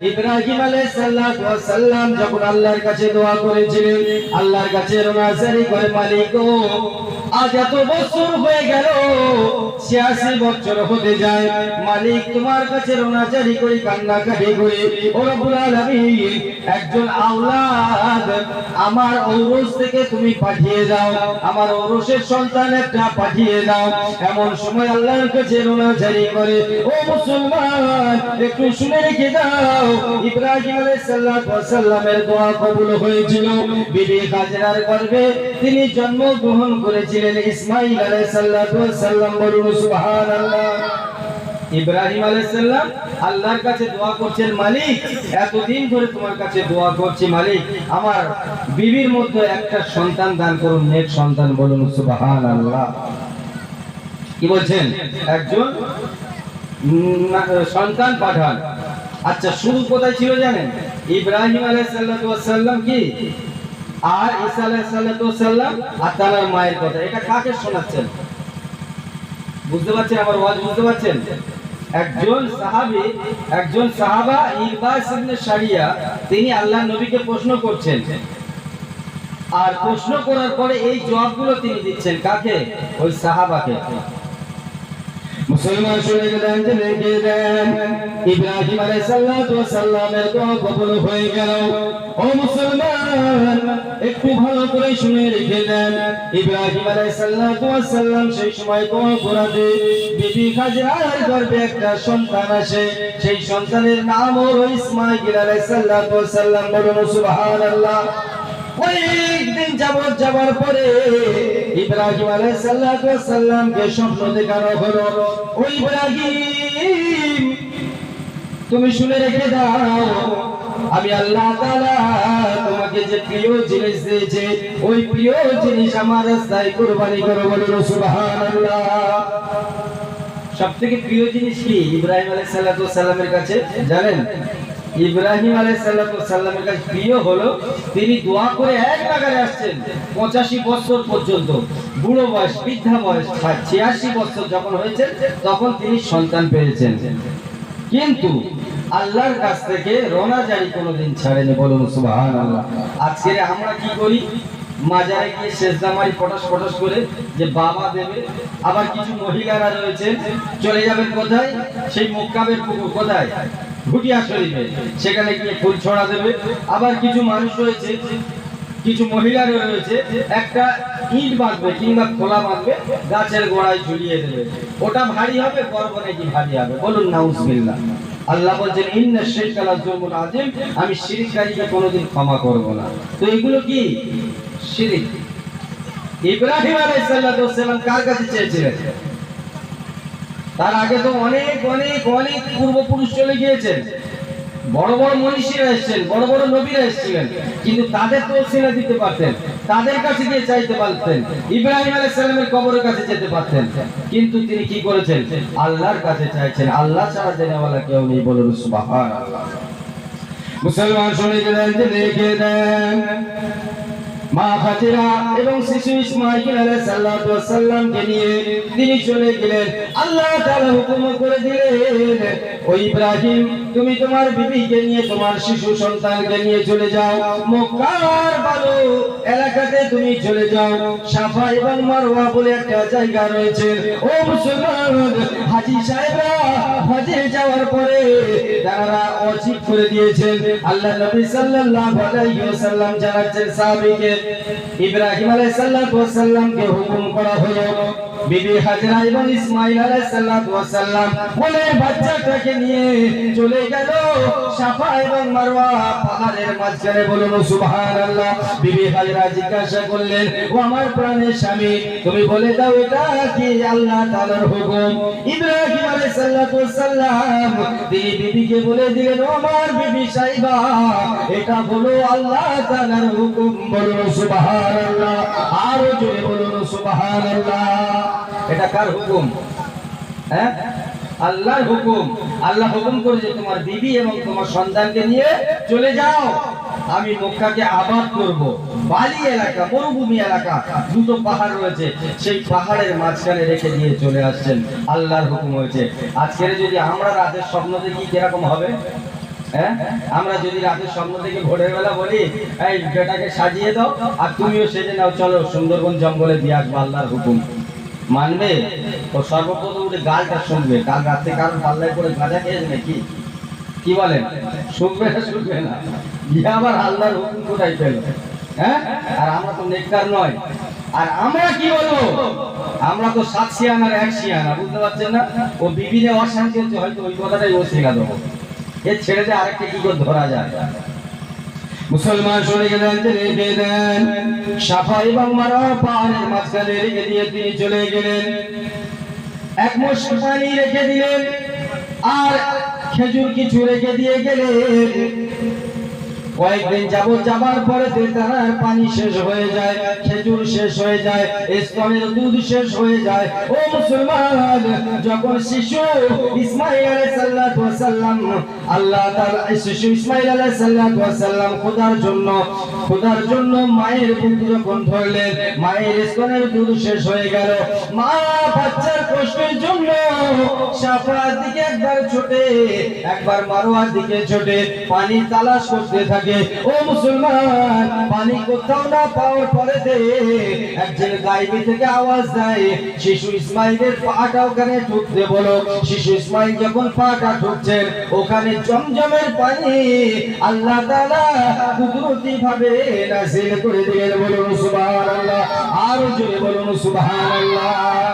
ইব্রাহিম আলাইহিস সালাম যখন আল্লাহর কাছে দোয়া করেছিলেন, আল্লাহর কাছে রোনাজারি করে মালিক আজ এত বছর হয়ে গেল, ছিয়াশি বছর হতে যায়, মালিক তোমার কাছে রোনাজারি করে কান্নাকাটি করে, ও রব্বুল একজন আওলাদ, আমার ঔরস থেকে তুমি পাঠিয়ে দাও, আমার ঔরসের সন্তান একটা পাঠিয়ে দাও। এমন সময় আল্লাহর কাছে রোনাজারি করে, ও মুসলমান, একটু শুনে রেখে দাও তিনি জন্মগ্রহণ করেছিলেন ইসমাঈল আলাইহিস সালাম বলুন ইব্রাহিম আলাইহিস আল্লাহর কাছে দোয়া করছেন, মালিক, এতদিন ধরে তোমার কাছে দোয়া করছি, মালিক, আমার বিবির মধ্যে একটা সন্তান দান করুন, নেক সন্তান বলুন, সুবহানাল্লাহ। কি বলছেন? একজন সন্তান পাঠান। আচ্ছা শুরু কোথায় ছিল জানেন? ইব্রাহিম আলাইসাল্লাম কি? আর ঈসা আলাইসাল্লাম আর তার মায়ের কথা। এটা কাকে শোনাচ্ছেন? বুঝতে পারছেন আমার ওয়াজ? বুঝতে পারছেন? একজন সাহাবী, একজন সাহাবা ইরবাস ইবনে সারিয়া তিনি আল্লাহ নবীকে প্রশ্ন করছেন। আর প্রশ্ন করার পরে এই জবাবগুলো তিনি দিচ্ছেন কাকে? ওই সাহাবাকে। মুসলমান শুনে গেলেন যে রেখে দেন। ইব্রাহিম আলাইহিস সালামের দোয়া কবুল হয়ে গেল। ও মুসলমান, একটু ভালো করে শুনে রেখে দেন। ইব্রাহিম আলাইহিস সালাম সেই সময় দোয়া করাতে বিবি হাজরার গর্ভে একটা সন্তান আসে। সেই সন্তানের নাম হলো ইসমাঈল আলাইহিস সাল্লাম বলুন, সুবহানাল্লাহ। তুমি শুনে রেখে দাও, আমি আল্লাহ তোমাকে যে প্রিয় জিনিস দিয়েছে, ওই প্রিয় জিনিস আমার রাস্তায় কুরবানি করো বলুন, সুবহানাল্লাহ। সব থেকে প্রিয় জিনিস কি ইব্রাহিম আলাইহিস সালামের কাছে? জানেন? ইব্রাহিম আলাইহিস সালামের কাছে প্রিয় হলো, তিনি দোয়া করে এক নাগারে আসছেন পঁচাশি বছর পর্যন্ত। বুড়ো বয়স, বৃদ্ধা বয়স ছিয়াশি বছর যখন হয়েছে তখন তিনি সন্তান পেয়েছেন। কিন্তু আল্লাহর কাছ থেকে রোনা জারি কোনোদিন ছাড়েনি বলুন সুবাহান আল্লাহ আজকে আমরা কি করি? মাজারে গিয়ে শেষদামারি পটাশ পটাশ করে যে বাবা দেবে আবার কিছু মহিলারা রয়েছেন, চলে যাবেন কোথায়? সেই মুক্কাবের পুকুর, কোথায়? ঘুটিয়া শরীফে। সেখানে গিয়ে ফুল ছড়া দেবে। আবার কিছু মানুষ রয়েছে, কিছু মহিলা রয়েছে, একটা ইট বাঁধবে কিংবা খোলা বাঁধবে, গাছের গোড়ায় ঝুলিয়ে দেবে। ওটা ভারী হবে গর্ব নাকি ভারী হবে? বলুন, নাউজবিল্লাহ। আল্লাহ বলছেন, ইন্না শিরকা লা যুলমুন আযীম। আমি শিরককারীকে কোনোদিন ক্ষমা করব না। তো এগুলো কি? শিরিক। ইব্রাহিম আলাইহিস সালাম কার কাছে চেয়েছিলেন? তার আগে তো অনেক অনেক অনেক পূর্বপুরুষ চলে গিয়েছেন। বড় বড় মনীষীরা এসেছেন, বড় বড় নবীরা এসেছিলেন, কিন্তু তাদের তো ওসিলা দিতে পারতেন, তাদের কাছে গিয়ে চাইতে পারতেন, ইব্রাহিম আলাইহিস সালামের কবরের কাছে যেতে পারতেন। কিন্তু তিনি কি করেছেন? আল্লাহর কাছে চাইছেন, আল্লাহ ছাড়া দেনেওয়ালা কেউ নেই বলুন মুসলমান শুনে গেলেন যে লিখে দেন। মা হাজেরা এবং শিশু ইসমাইল আলাইহিস সালাতু সাল্লামকে নিয়ে তিনি চলে গেলেন। আল্লাহ তাআলা হুকুম করে দিলেন, ও ইব্রাহিম, তুমি তোমার বিবিকে নিয়ে তোমার শিশু সন্তানকে নিয়ে চলে যাও। মক্কার বালু এলাকাতে তুমি চলে যাও। সাফা এবং মারওয়া বলে একটা জায়গা রয়েছে। ও মুসলমান, হাজী সাহেবরা যাওয়ার পরে তারা করে দিয়েছেন, আল্লাহ নবী সাল্লাল্লাহু আলাইহি ওয়াসাল্লাম জানাচ্ছেন সাহাবীকে, ইব্রাহিম আলাইহিস সালামকে হুকুম করা হলো। বিবি হাজরা এবং ইসমাইল আলাইহিস সালাম বলে বাচ্চাটাকে নিয়ে চলে গেল সাফা এবং মারওয়া পাহাড়ের মাঝখানে বলুন সুবহানাল্লাহ। বিবি হাজরা জিজ্ঞাসা করলেন, ও আমার প্রাণের স্বামী, তুমি বলে দাও এটা কি আল্লাহ তাআলার হুকুম? ইব্রাহিম আলাইহিস সালাম তিনি বিবিকে বলে দিলেন, ও আমার বিবি সাইবা, এটা হলো আল্লাহ তাআলার হুকুম। বলুন সুবহানাল্লাহ। আরও জোরে বলুন সুবহানাল্লাহ। এটা কার হুকুম? হ্যাঁ? আল্লাহর হুকুম। আল্লাহ হুকুম করেছে, তোমার বিবি এবং তোমার সন্তানকে নিয়ে চলে যাও। আমি মক্কাকে আবাদ করব। বালি এলাকা, মরুভূমি এলাকা, দুটো পাহাড় রয়েছে। সেই পাহাড়ের মাঝখানে রেখে দিয়ে চলে আসছেন। আল্লাহর হুকুম হয়েছে। আজকের যদি আমরা রাতের স্বপ্ন দেখি, কীরকম হবে? হ্যাঁ? আমরা যদি রাতের স্বপ্ন থেকে ভোরের বেলা বলি, এই বেটাকে সাজিয়ে দাও, আর তুমিও সেজে নাও, চলো সুন্দরবন জঙ্গলে দিয়ে আসব, আল্লাহর হুকুম। মানবে? তো সর্বপ্রথম উঠে গালটা শুনবে। কাল রাত্রে কারণ পাল্লায় করে গাঁজা খেয়েছে নাকি? কি বলেন? শুনবে না শুনবে না? গিয়ে আবার আল্লাহর হুকুম কোথায় পেল? হ্যাঁ? আর আমরা তো নেককার নয়। আর আমরা কি বলব? আমরা তো সাত শিয়ান আর এক শিয়ানা বুঝতে পারছেন না? ও বিভিন্ন অশান্তি হচ্ছে, হয়তো ওই কথাটাই ও শেখা দেবো। এর ছেড়ে দিয়ে আরেকটা কি করে ধরা যায়? মুসলমান সরে গেলেন রেখে দেন সাফা এবং মারা পাহাড়ের মাঝখানে রেখে দিয়ে তিনি চলে গেলেন। এক মোষ পানি রেখে দিলেন, আর খেজুর কিছু রেখে দিয়ে গেলেন। কয়েকদিন যাব যাবার পরে তেতারার পানি শেষ হয়ে যায়, খেজুর শেষ হয়ে যায় স্তনের দুধ শেষ হয়ে যায়। ও মুসলমান, যখন শিশু ইসমাইল আলাইহিস সালাম, আল্লাহ তাআলা শিশু ইসমাইল আলাইহিস সালাম খোদার জন্য খোদার জন্য মায়ের বুক যখন ধরলেন, মায়ের স্তনের দুধ শেষ হয়ে গেল। মা বাচ্চার কষ্টের জন্য সাফার দিকে একবার ছোটে, একবার মারোয়ার দিকে ছোটে পানি তালাশ করতে থাকে। ও মুসলমান, পানি কোথাও না পাওয়ার পরে একজন গাইবি থেকে আওয়াজ দেয়, শিশু ইসমাইলের পাটা ওখানে ঢুকতে বলো। শিশু ইসমাইল যখন পাটা ঢুকছেন, ওখানে জমজমের পানি আল্লাহ তাআলা কুদরতি ভাবে নাজিল করে দিলেন। বলুন সুবহানাল্লাহ, আর জোরে বলুন সুবহানাল্লাহ।